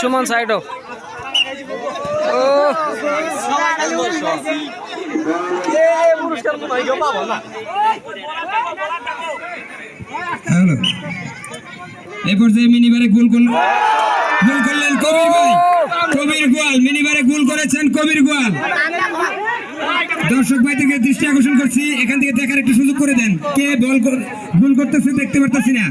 Suman side hello. এই পর্যায়ে মিনিবারে গোল করল গোল করলেন কবির ভাই কবির গোয়াল মিনিবারে গোল করেছেন কবির গোয়াল দর্শক ভাই থেকে দৃষ্টি আকর্ষণ করছি এখান থেকে দেখার একটু সুযোগ করে দেন কে বল গোল করতেছে দেখতে পারতেছি না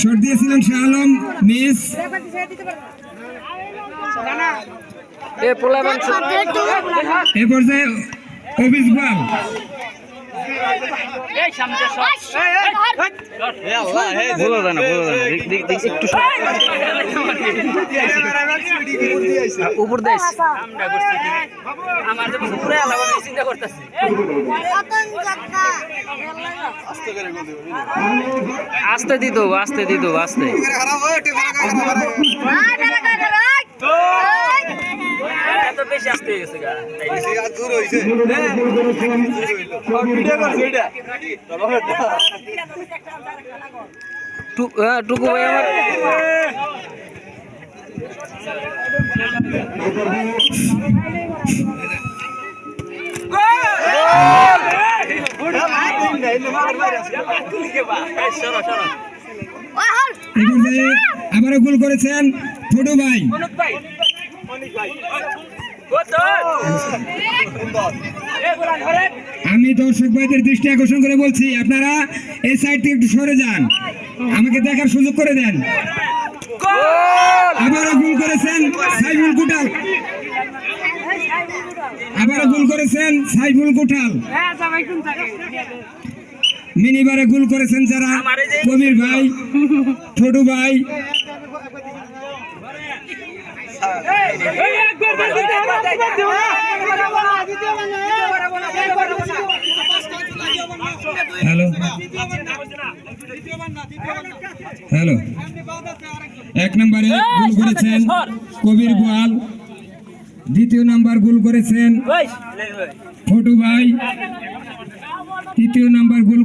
শট দিয়েছিলেন শাহ আলম মিস এ পর্যায়ে অফিস বলো একটু উপর দেশ আমার যে পুরো আলাদা চিন্তা করতেছি। আস্তে দিত আস্তে দিত আস্তে। এত বেশি আস্তে গেছে গা। টু- হ্যাঁ, টুকু ভাই আমার আবারও গোল করেছেন ছোট ভাই। আমি দর্শক ভাইদের দৃষ্টি আকর্ষণ করে বলছি, আপনারা এই সাইড থেকে একটু সরে যান। আমাকে দেখার সুযোগ করে দেন। আবারও গোল করেছেন সাইফুল কুটাল। আবারও গোল করেছেন সাইফুল কুটাল। মিনিবারে গোল করেছেন যারা। কবির ভাই ছোট ভাই। হ্যালো। হ্যালো। এক নম্বরে গোল করেছেন কবির গোয়াল। দ্বিতীয় নাম্বার গোল করেছেন ফটু ভাই। তৃতীয় নাম্বার গোল